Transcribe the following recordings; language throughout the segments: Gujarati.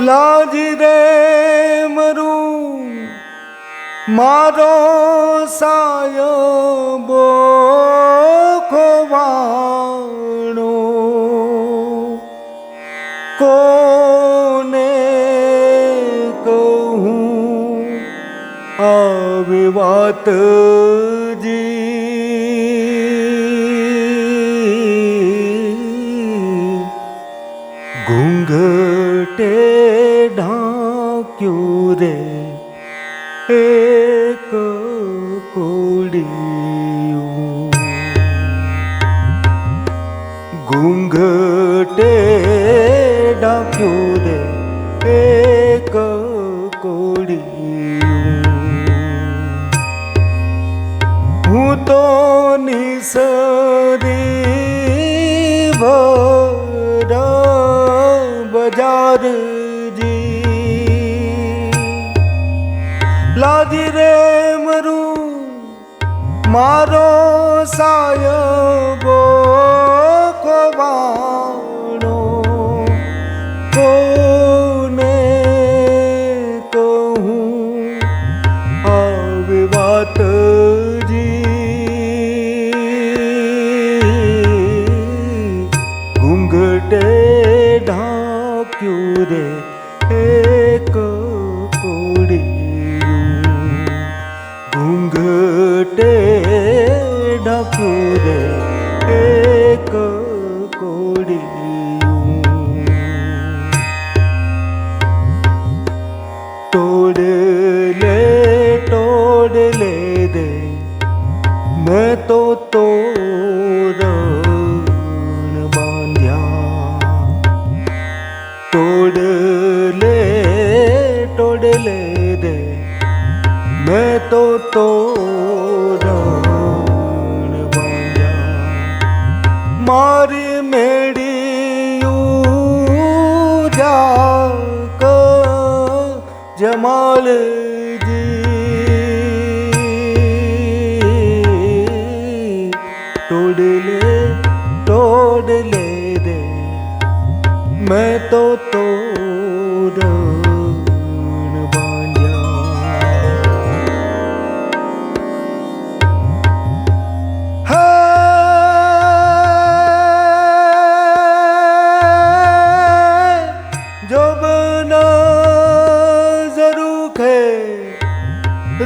લાજ રે મરું. મારો સાયબો ખોવાણો કોને કહું? આવી વાત ઘૂંઘટે એક કોડિયું ઘૂંઘટે ડાક્યું દે એક કોડિયું હું તો નિસરી બજાર મારો સાયબો ઢાંક્યું રે એક કોડી તોડ લે તોડ લે દે મેં તો તોરણ બાંધ્યા તોડ લે તોડ લે દે તો મારી મેળિયું જાક જમાલજી તોડ લે તોડ લે દે મેં તો તોરણ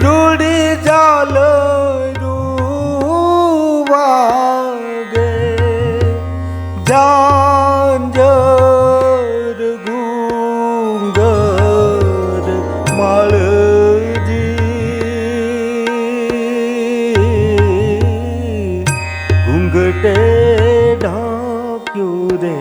રૂડી ચાલો રૂવાગે જાંજર ગુંગર માળજી. ઘૂંઘટે ઢાંક્યું રે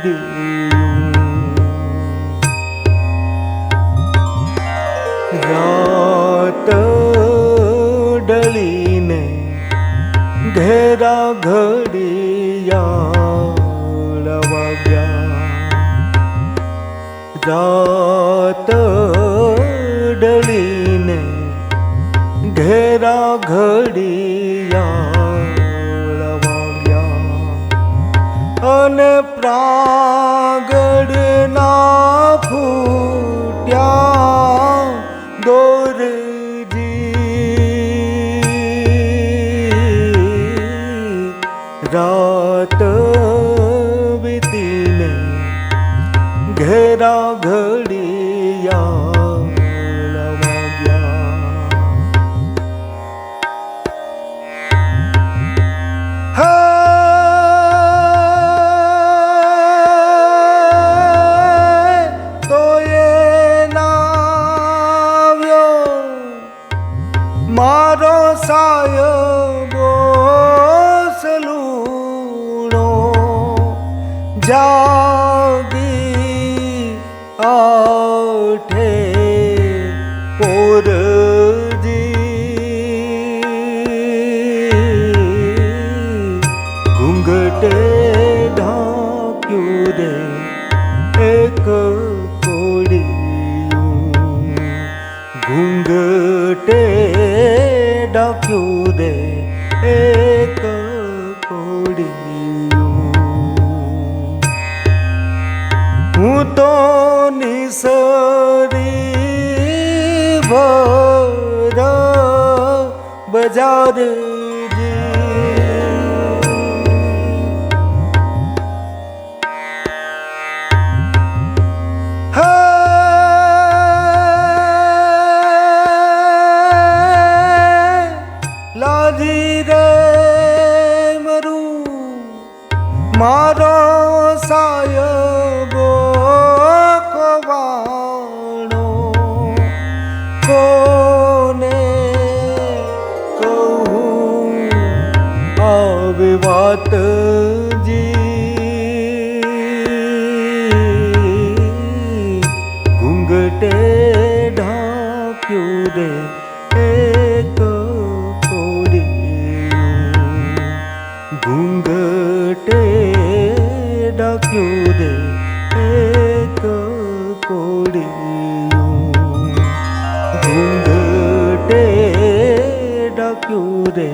કોડિયું રાત ડળીને ઘેરા ઘડિયા વાગ્યા. રાત ડળીને ઘેરા ઘડિયાળ प्रा ग फूट्या गोरी रात विदल घेरा घडिया જાગી આઠે પોરજી ઘૂંઘટે ઢાંક્યું રે એક કોડિયું ઘૂંઘટ ઘૂંઘટે ડાક્યું રે તો નિસરી ભર બજાર મારો સાયબો કવાણો કોને કહું? આવે વાત જી ડાક્યું રે